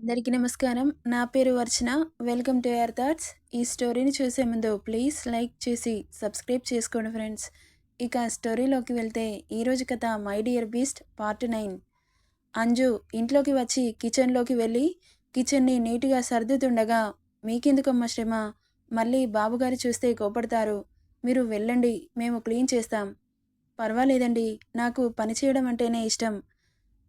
అందరికీ నమస్కారం. నా పేరు Archana welcome to your thoughts. ఈ స్టోరీని చూసే ముందు ప్లీజ్ లైక్ చేసి సబ్స్క్రైబ్ చేసుకోండి ఫ్రెండ్స్. ఇక స్టోరీలోకి వెళ్తే ఈరోజు కథ my dear beast part nine. Anju ఇంట్లోకి వచ్చి కిచెన్లోకి వెళ్ళి కిచెన్ని నీట్గా సర్దుతుండగా మీకెందుకమ్మ శ్రమ? మళ్ళీ బాబుగారు చూస్తే కోపడతారు. మీరు వెళ్ళండి మేము క్లీన్ చేస్తాం. పర్వాలేదండి నాకు పని చేయడం అంటేనే ఇష్టం.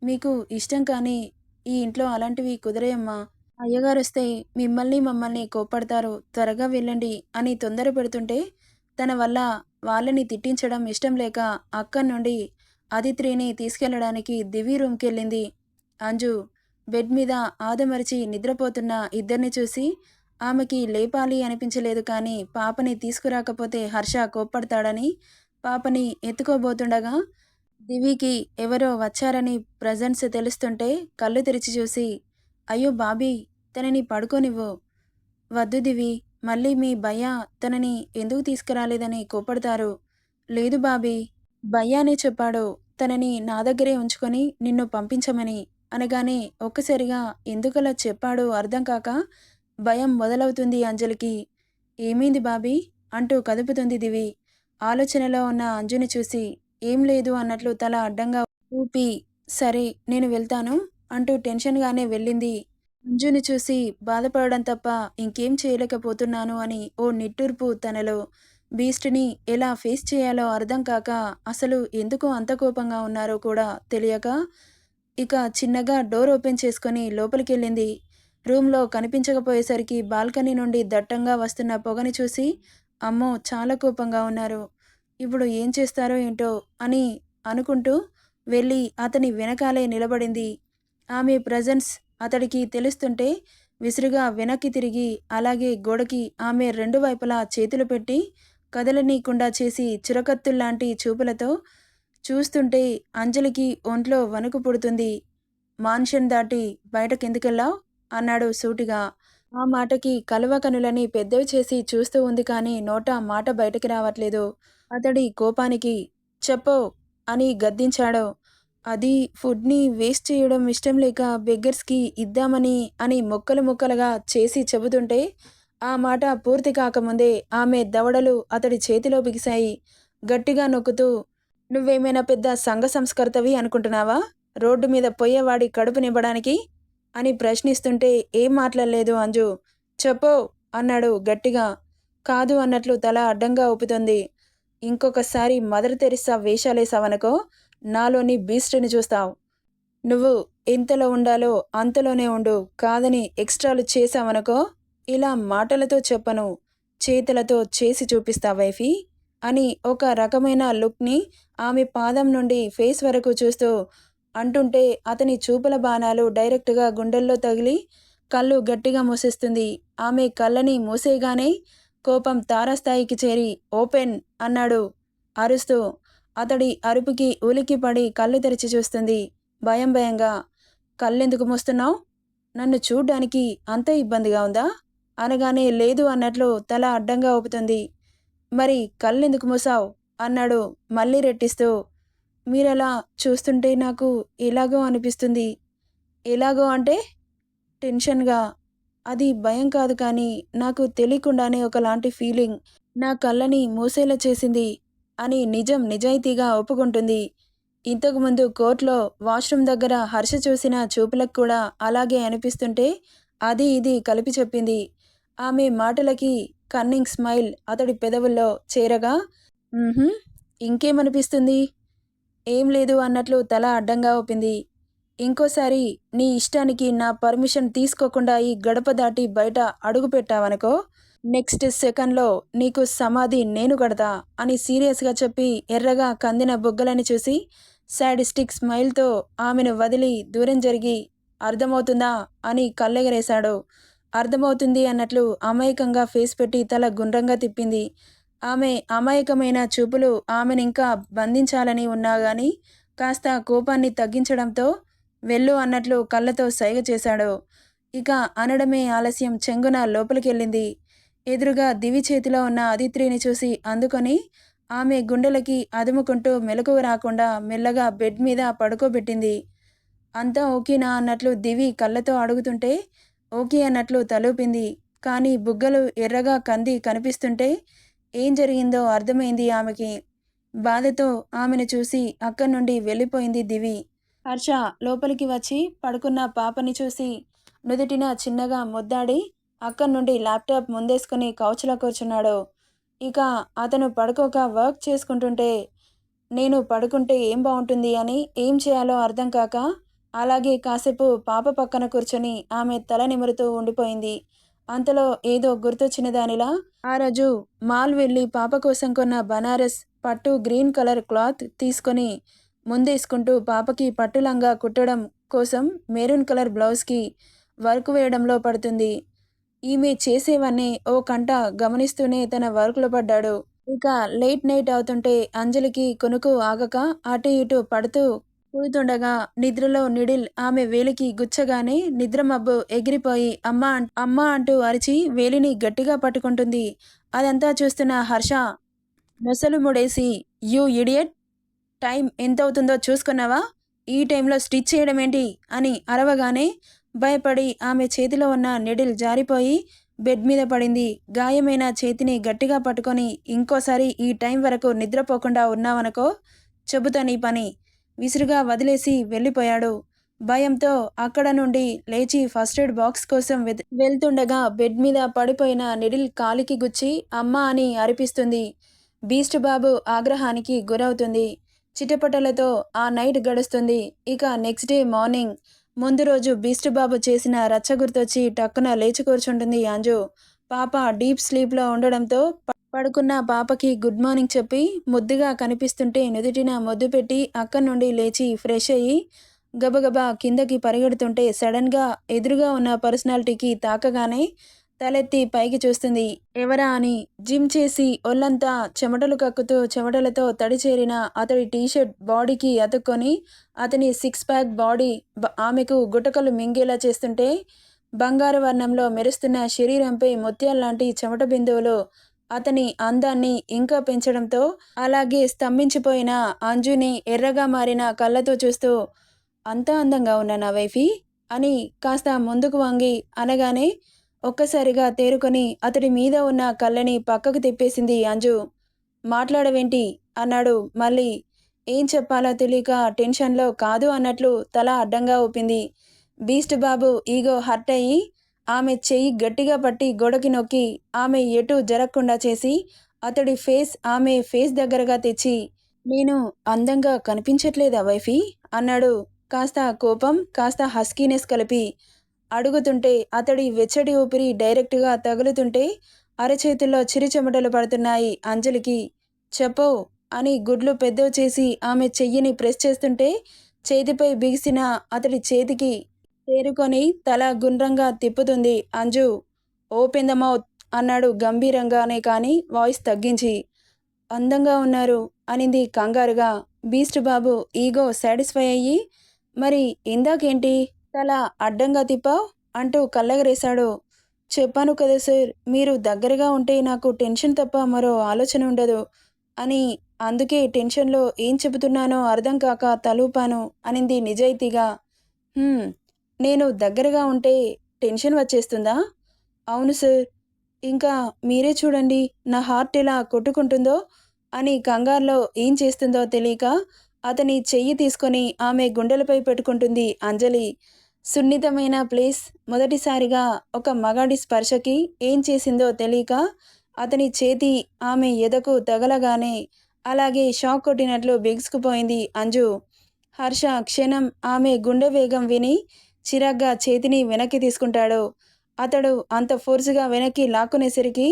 మీకు ఇష్టం కానీ ఈ ఇంట్లో అలాంటివి కుదరేయమ్మా. అయ్యగారు వస్తే మిమ్మల్ని మమ్మల్ని కోప్పడతారు. త్వరగా వెళ్ళండి అని తొందర పెడుతుంటే తన వల్ల వాళ్ళని తిట్టించడం ఇష్టం లేక అక్కడి నుండి అదిత్రిని తీసుకెళ్ళడానికి దివి రూమ్కి వెళ్ళింది అంజు బెడ్ మీద ఆదమరిచి నిద్రపోతున్న ఇద్దరిని చూసి ఆమెకి లేపాలి అనిపించలేదు కానీ పాపని తీసుకురాకపోతే హర్ష కోప్పడతాడని పాపని ఎత్తుకోబోతుండగా దివికి ఎవరో వచ్చారని ప్రజెన్స్ తెలుస్తుంటే కళ్ళు తెరిచి చూసి అయ్యో బాబీ తనని పడుకోనివ్వు. వద్దు దివి మళ్ళీ మీ భయ్య తనని ఎందుకు తీసుకురాలేదని కోపడతారు. లేదు బాబీ భయ్యానే చెప్పాడు తనని నా దగ్గరే ఉంచుకొని నిన్ను పంపించమని. అనగానే ఒక్కసారిగా ఎందుకలా చెప్పాడు అర్థం కాక భయం మొదలవుతుంది అంజలికి. ఏమైంది బాబీ? అంటూ కదుపుతుంది దివి. ఆలోచనలో ఉన్న అంజుని చూసి ఏం లేదు అన్నట్లు తల అడ్డంగా ఊపి సరే నేను వెళ్తాను అంటూ టెన్షన్గానే వెళ్ళింది. మంజుని చూసి బాధపడడం తప్ప ఇంకేం చేయలేకపోతున్నాను అని ఓ నిట్టూర్పు తనలో. బీస్ట్ని ఎలా ఫేస్ చేయాలో అర్థం కాక అసలు ఎందుకు అంత కోపంగా ఉన్నారో కూడా తెలియక ఇక చిన్నగా డోర్ ఓపెన్ చేసుకొని లోపలికి వెళ్ళింది రూమ్లో కనిపించకపోయేసరికి బాల్కనీ నుండి దట్టంగా వస్తున్న పొగని చూసి అమ్మో చాలా కోపంగా ఉన్నారు. ఇప్పుడు ఏం చేస్తారో ఏంటో అని అనుకుంటూ వెళ్ళి అతని వెనకాలే నిలబడింది. ఆమె ప్రజెన్స్ అతడికి తెలుస్తుంటే విసురుగా వెనక్కి తిరిగి అలాగే గోడకి ఆమె రెండు వైపులా చేతులు పెట్టి కదలనీయకుండా చేసి చురకత్తుల్లాంటి చూపులతో చూస్తుంటే అంజలికి ఒంట్లో వణుకు పుడుతుంది. మాన్షన్ దాటి బయటకెందుకెళ్ళావు? అన్నాడు సూటిగా. ఆ మాటకి కలువ కనులని పెద్దవి చేసి చూస్తూ ఉంది కానీ నోట మాట బయటకి రావట్లేదు. అతడి కోపానికి చెప్పో అని గద్దించాడు. అది ఫుడ్ని వేస్ట్ చేయడం ఇష్టం లేక బెగ్గర్స్కి ఇద్దామని అని మొక్కలు ముక్కలుగా చేసి చెబుతుంటే ఆ మాట పూర్తి కాకముందే ఆమె దవడలు అతడి చేతిలో బిగిశాయి. గట్టిగా నొక్కుతూ నువ్వేమైనా పెద్ద సంఘ సంస్కర్తవి అనుకుంటున్నావా? రోడ్డు మీద పోయేవాడి కడుపు నింపడానికి అని ప్రశ్నిస్తుంటే ఏం మాట్లాడలేదు అంజు. చెప్పో అన్నాడు గట్టిగా. కాదు అన్నట్లు తల అడ్డంగా ఊపుతుంది. ఇంకొకసారి మదర్ తెరిసా వేషాలేసావనుకో నాలోని బీస్ట్ని చూస్తావు. నువ్వు ఎంతలో ఉండాలో అంతలోనే ఉండు. కాదని ఎక్స్ట్రాలు చేసావనుకో ఇలా మాటలతో చెప్పను. చేతులతో చేసి చూపిస్తా వైఫీ అని ఒక రకమైన లుక్ని ఆమె పాదం నుండి ఫేస్ వరకు చూస్తూ అంటుంటే అతని చూపుల బాణాలు డైరెక్ట్గా గుండెల్లో తగిలి కళ్ళు గట్టిగా మూసేస్తుంది. ఆమె కళ్ళని మూసేయగానే కోపం తారస్థాయికి చేరి ఓపెన్ అన్నాడు. అరుస్తూ అతడి అరుపుకి ఉలిక్కిపడి కళ్ళు తెరిచి చూస్తుంది. భయం భయంగా కళ్ళెందుకు మూస్తున్నావు? నన్ను చూడ్డానికి అంత ఇబ్బందిగా ఉందా? అనగానే లేదు అన్నట్లు తల అడ్డంగా ఊపుతుంది. మరి కళ్ళెందుకు మూసావు? అన్నాడు మళ్ళీ రెట్టిస్తూ. మీరు అలా చూస్తుంటే నాకు ఎలాగో అనిపిస్తుంది. ఎలాగో అంటే టెన్షన్గా. అది భయం కాదు కానీ నాకు తెలియకుండానే ఒకలాంటి ఫీలింగ్ నా కళ్ళని మూసేలా చేసింది అని నిజం నిజాయితీగా ఒప్పుకుంటుంది. ఇంతకుముందు కోర్టులో వాష్రూమ్ దగ్గర హర్ష చూసిన చూపులకు కూడా అలాగే అనిపిస్తుంటే అది ఇది కలిపి చెప్పింది. ఆమె మాటలకి కన్నింగ్ స్మైల్ అతడి పెదవుల్లో చేరగా ఇంకేమనిపిస్తుంది? ఏం లేదు అన్నట్లు తల అడ్డంగా ఒప్పింది ఇంకోసారి నీ ఇష్టానికి నా పర్మిషన్ తీసుకోకుండా ఈ గడప దాటి బయట అడుగు పెట్టావనుకో నెక్స్ట్ సెకండ్లో నీకు సమాధి నేను కడతా అని సీరియస్గా చెప్పి ఎర్రగా కందిన బుగ్గలని చూసి సాడిస్టిక్ స్మైల్తో ఆమెను వదిలి దూరం జరిగి అర్థమవుతుందా? అని కళ్ళెగరేశాడు. అర్థమవుతుంది అన్నట్లు అమాయకంగా ఫేస్ పెట్టి తల గుండ్రంగా తిప్పింది. ఆమె అమాయకమైన చూపులు ఆమెను ఇంకా బంధించాలని ఉన్నా గాని కాస్త కోపాన్ని తగ్గించడంతో వెళ్ళు అన్నట్లు కళ్ళతో సైగ చేశాడు. ఇక అనడమే ఆలస్యం చెంగున లోపలికెళ్ళింది. ఎదురుగా దివి చేతిలో ఉన్న అదిత్రిని చూసి అందుకొని ఆమె గుండెలకి అదుముకుంటూ మెలకువ రాకుండా మెల్లగా బెడ్ మీద పడుకోబెట్టింది. అంతా ఓకేనా అన్నట్లు దివి కళ్ళతో అడుగుతుంటే ఓకే అన్నట్లు తలూపింది. కానీ బుగ్గలు ఎర్రగా కంది కనిపిస్తుంటే ఏం జరిగిందో అర్థమైంది ఆమెకి. బాధతో ఆమెను చూసి అక్కడి నుండి వెళ్ళిపోయింది దివి. హర్ష లోపలికి వచ్చి పడుకున్న పాపని చూసి నుదుటిన చిన్నగా ముద్దాడి అక్కడి నుండి ల్యాప్టాప్ ముందేసుకుని కౌచ్లో కూర్చున్నాడు. ఇక అతను పడుకోక వర్క్ చేసుకుంటుంటే నేను పడుకుంటే ఏం బాగుంటుంది అని ఏం చేయాలో అర్థం కాక అలాగే కాసేపు పాప పక్కన కూర్చొని ఆమె తల నిమురుతూ ఉండిపోయింది. అంతలో ఏదో గుర్తొచ్చిన దానిలా ఆ రోజు మాల్ వెళ్ళి పాప కోసం కొన్న బనారస్ పట్టు గ్రీన్ కలర్ క్లాత్ తీసుకొని ముందేసుకుంటూ పాపకి పట్టు లంగా కుట్టడం కోసం మెరూన్ కలర్ బ్లౌజ్కి వర్క్ వేయడంలో పడుతుంది. ఈమె చేసేవన్నీ ఓ కంట గమనిస్తూనే తన వర్క్లో పడ్డాడు. ఇక లేట్ నైట్ అవుతుంటే అంజలికి కొనుకు ఆగక అటు ఇటు పడుతూ కూడుతుండగా నిద్రలో నిడిల్ ఆమె వేలికి గుచ్చగానే నిద్ర మబ్బు ఎగిరిపోయి అమ్మ అమ్మ అంటూ అరిచి వేలిని గట్టిగా పట్టుకుంటుంది. అదంతా చూస్తున్న హర్ష నొసలు ముడేసి యూ ఇడియట్! టైం ఎంత అవుతుందో చూసుకున్నావా? ఈ టైంలో స్టిచ్ చేయడం ఏంటి అని అరవగానే భయపడి ఆమె చేతిలో ఉన్న నిడిల్ జారిపోయి బెడ్ మీద పడింది. గాయమైన చేతిని గట్టిగా పట్టుకొని ఇంకోసారి ఈ టైం వరకు నిద్రపోకుండా ఉన్నావనుకో చెబుతా నీ పని. విసురుగా వదిలేసి వెళ్ళిపోయాడు. భయంతో అక్కడ నుండి లేచి ఫస్ట్ ఎయిడ్ బాక్స్ కోసం వెళ్తుండగా బెడ్ మీద పడిపోయిన నిడిల్ కాలికి గుచ్చి అమ్మ అని అరిపిస్తుంది. బీస్ట్ బాబు ఆగ్రహానికి గురవుతుంది. చిటపటలతో ఆ నైట్ గడుస్తుంది. ఇక నెక్స్ట్ డే మార్నింగ్ ముందు రోజు బీస్ట్ బాబు చేసిన రచ్చ గుర్తొచ్చి టక్కున లేచి కూర్చుంటుంది అంజు పాప డీప్ స్లీప్లో ఉండడంతో ప- పడుకున్న పాపకి గుడ్ మార్నింగ్ చెప్పి ముద్దుగా కనిపిస్తుంటే నుదుటిన ముద్దు పెట్టి అక్కడి నుండి లేచి ఫ్రెష్ అయ్యి గబగబా కిందకి పరిగెడుతుంటే సడన్గా ఎదురుగా ఉన్న పర్సనాలిటీకి తాకగానే తలెత్తి పైకి చూస్తుంది. ఎవరా అని జిమ్ చేసి ఒళ్ళంతా చెమటలు కక్కుతూ చెమటలతో తడి చేరిన అతడి టీషర్ట్ బాడీకి అతుక్కొని అతని సిక్స్ ప్యాక్ బాడీ ఆమెకు గుటకలు మింగేలా చేస్తుంటే బంగారు వర్ణంలో మెరుస్తున్న శరీరంపై ముత్యాల్లాంటి చెమట బిందువులు అతని అందాన్ని ఇంకా పెంచడంతో అలాగే స్తంభించిపోయిన అంజుని ఎర్రగా మారిన కళ్ళతో చూస్తూ అంత అందంగా ఉన్న నా వైఫీ అని కాస్త ముందుకు వంగి అనగానే ఒక్కసారిగా తేరుకొని అతడి మీద ఉన్న కళ్ళని పక్కకు తిప్పేసింది అంజు. మాట్లాడవేంటి అన్నాడు. మళ్ళీ ఏం చెప్పాలో తెలియక టెన్షన్లో కాదు అన్నట్లు తల అడ్డంగా ఊపింది. బీస్ట్ బాబు ఈగో హర్ట్ అయ్యి ఆమె చెయ్యి గట్టిగా పట్టి గోడకి నొక్కి ఆమె ఎటు జరగకుండా చేసి అతడి ఫేస్ ఆమె ఫేస్ దగ్గరగా తెచ్చి నేను అందంగా కనిపించట్లేదా వైఫీ? అన్నాడు. కాస్త కోపం కాస్త హస్కీనెస్ కలిపి అడుగుతుంటే అతడి వెచ్చడి ఊపిరి డైరెక్ట్గా తగులుతుంటే అరచేతుల్లో చిరుచెమటలు పడుతున్నాయి అంజలికి. చెప్పు అని గుడ్లు పెద్దవి చేసి ఆమె చెయ్యిని ప్రెస్ చేస్తుంటే చేతిపై బిగిసిన అతడి చేతికి తేరుకొని తల గుండ్రంగా తిప్పుతుంది. అంజు ఓపెన్ ద మౌత్ అన్నాడు గంభీరంగానే కానీ వాయిస్ తగ్గించి. అందంగా ఉన్నారు అనింది కంగారుగా. బీస్ట్ బాబు ఈగో సాటిస్ఫై అయ్యి మరి ఇందాకేంటి తల అడ్డంగా తిప్పావు? అంటూ కళ్ళగరేశాడు. చెప్పాను కదా సార్ మీరు దగ్గరగా ఉంటే నాకు టెన్షన్ తప్ప మరో ఆలోచన ఉండదు అని. అందుకే టెన్షన్లో ఏం చెబుతున్నానో అర్థం కాక తలూపాను అనింది నిజాయితీగా. నేను దగ్గరగా ఉంటే టెన్షన్ వచ్చేస్తుందా? అవును సార్. ఇంకా మీరే చూడండి నా హార్ట్ ఎలా కొట్టుకుంటుందో అని కంగారులో ఏం చేస్తుందో తెలియక అతని చెయ్యి తీసుకొని ఆమె గుండెలపై పెట్టుకుంటుంది అంజలి. సున్నితమైన ప్లేస్. మొదటిసారిగా ఒక మగాడి స్పర్శకి ఏం చేసిందో తెలియక అతని చేతి ఆమె ఎదకు తగలగానే అలాగే షాక్ కొట్టినట్లు బిగుసుకుపోయింది అంజు. హర్ష క్షణం ఆమె గుండె వేగం విని చిరాగ్గా చేతిని వెనక్కి తీసుకుంటాడు. అతడు అంత ఫోర్సుగా వెనక్కి లాక్కునేసరికి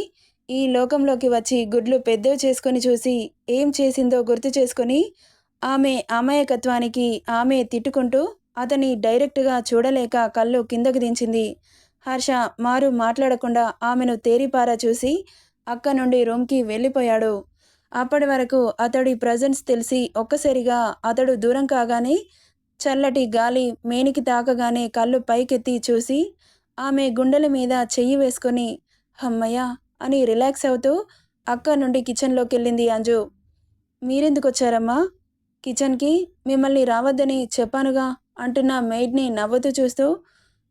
ఈ లోకంలోకి వచ్చి గుడ్లు పెద్దవి చేసుకొని చూసి ఏం చేసిందో గుర్తు చేసుకొని ఆమె అమాయకత్వానికి ఆమె తిట్టుకుంటూ అతని డైరెక్ట్గా చూడలేక కళ్ళు కిందకు దించింది. హర్ష మారు మాట్లాడకుండా ఆమెను తేరిపారా చూసి అక్క నుండి రూమ్కి వెళ్ళిపోయాడు. అప్పటి వరకు అతడి ప్రజెన్స్ తెలిసి ఒక్కసారిగా అతడు దూరం కాగానే చల్లటి గాలి మేనికి తాకగానే కళ్ళు పైకెత్తి చూసి ఆమె గుండెల మీద చెయ్యి వేసుకొని హమ్మయ్య అని రిలాక్స్ అవుతూ అక్క నుండి కిచెన్లోకి వెళ్ళింది అంజు. మీరెందుకు వచ్చారమ్మా కిచెన్కి మిమ్మల్ని రావద్దని చెప్పానుగా అంటున్న మెయిడ్ని నవ్వుతూ చూస్తూ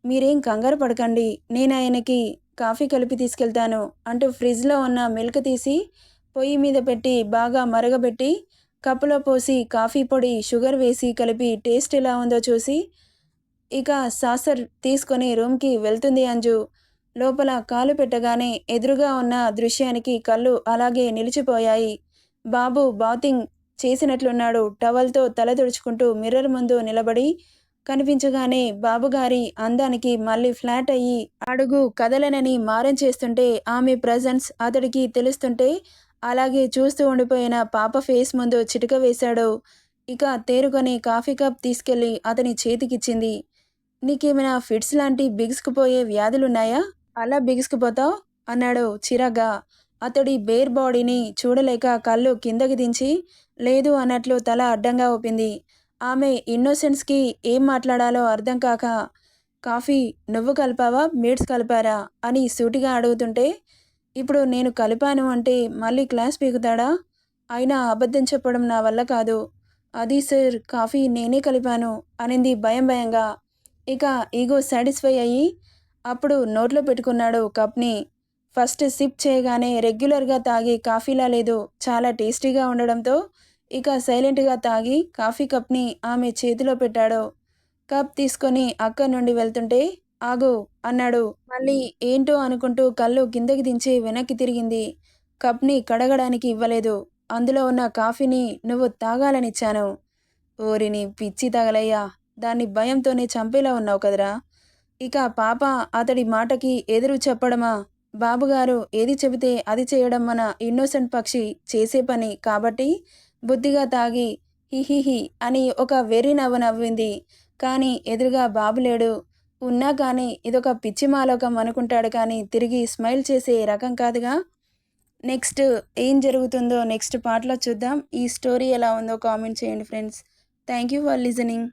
మీరేం కంగారు పడకండి నేను ఆయనకి కాఫీ కలిపి తీసుకెళ్తాను అంటూ ఫ్రిడ్జ్లో ఉన్న మిల్క్ తీసి పొయ్యి మీద పెట్టి బాగా మరగబెట్టి కప్పులో పోసి కాఫీ పొడి షుగర్ వేసి కలిపి టేస్ట్ ఎలా ఉందో చూసి ఇక సాసర్ తీసుకొని రూమ్కి వెళ్తుంది అంజు. లోపల కాలు పెట్టగానే ఎదురుగా ఉన్న దృశ్యానికి కళ్ళు అలాగే నిలిచిపోయాయి. బాబు బాతింగ్ చేసినట్లున్నాడు. టవల్తో తల తుడుచుకుంటూ మిర్రర్ ముందు నిలబడి కనిపించగానే బాబుగారి అందానికి మళ్ళీ ఫ్లాట్ అయ్యి అడుగు కదలనని మారం చేస్తుంటే ఆమె ప్రజెన్స్ అతడికి తెలుస్తుంటే అలాగే చూస్తూ ఉండిపోయిన పాప ఫేస్ ముందు చిటిక వేశాడు. ఇక తేరుకొని కాఫీ కప్ తీసుకెళ్ళి అతని చేతికిచ్చింది. నీకేమైనా ఫిట్స్ లాంటి బిగుసుకుపోయే వ్యాధులున్నాయా? అలా బిగుసుకుపోతావు అన్నాడు చిరగా అతడి బేర్ బాడీని చూడలేక కళ్ళు కిందకి దించి లేదు అన్నట్లు తల అడ్డంగా ఊపింది. ఆమె ఇన్నోసెన్స్కి ఏం మాట్లాడాలో అర్థం కాక కాఫీ నువ్వు కలిపావా మీట్స్ కలిపారా? అని సూటిగా అడుగుతుంటే ఇప్పుడు నేను కలిపాను అంటే మళ్ళీ క్లాస్ పీకుతాడా అయినా అబద్ధం చెప్పడం నా వల్ల కాదు. అది సార్ కాఫీ నేనే కలిపాను అనింది భయం భయంగా. ఇక ఈగో సాటిస్ఫై అయ్యి అప్పుడు నోట్లో పెట్టుకున్నాడు కప్ని. ఫస్ట్ సిప్ చేయగానే రెగ్యులర్గా తాగి కాఫీలా లేదు. చాలా టేస్టీగా ఉండడంతో ఇక సైలెంట్గా తాగి కాఫీ కప్ని ఆమె చేతిలో పెట్టాడు. కప్ తీసుకొని అక్క నుండి వెళ్తుంటే ఆగు అన్నాడు. మళ్ళీ ఏంటో అనుకుంటూ కళ్ళు కిందకి దించి వెనక్కి తిరిగింది. కప్ని కడగడానికి ఇవ్వలేదు. అందులో ఉన్న కాఫీని నువ్వు తాగాలనిచ్చాను. ఓరిని పిచ్చి తగలయ్యా. దాన్ని భయంతోనే చంపేలా ఉన్నావు కదరా. ఇక పాప అతడి మాటకి ఎదురు చెప్పడమా? బాబుగారు ఏది చెబితే అది చేయడం మన ఇన్నోసెంట్ పక్షి చేసే పని కాబట్టి బుద్ధిగా తాగి హిహిహి అని ఒక వెర్రి నవ్వు నవ్వింది. కానీ ఎదురుగా బాబు లేడు. ఉన్నా కానీ ఇదొక పిచ్చి మాలోకం అనుకుంటాడు కానీ తిరిగి స్మైల్ చేసే రకం కాదుగా. నెక్స్ట్ ఏం జరుగుతుందో నెక్స్ట్ పార్ట్లో చూద్దాం. ఈ స్టోరీ ఎలా ఉందో కామెంట్ చేయండి friends. Thank you for listening.